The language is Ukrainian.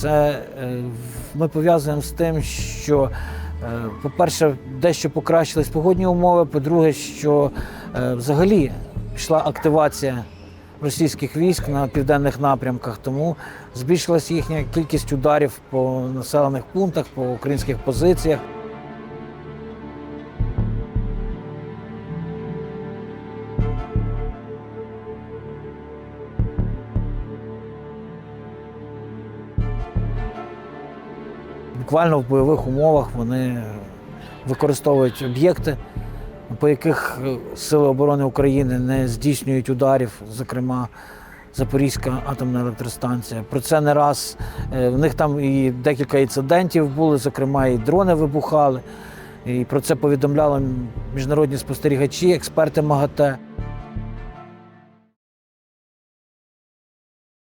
Це е, ми пов'язуємо з тим, що, е, по-перше, дещо покращились погодні умови. По-друге, що е, взагалі пішла активація російських військ на південних напрямках, тому збільшилась їхня кількість ударів по населених пунктах, по українських позиціях. Буквально в бойових умовах вони використовують об'єкти, по яких е, Сили оборони України не здійснюють ударів, зокрема Запорізька атомна електростанція. Про це не раз. Е, В них там і декілька інцидентів були, зокрема, і дрони вибухали. І про це повідомляли міжнародні спостерігачі, експерти МАГАТЕ.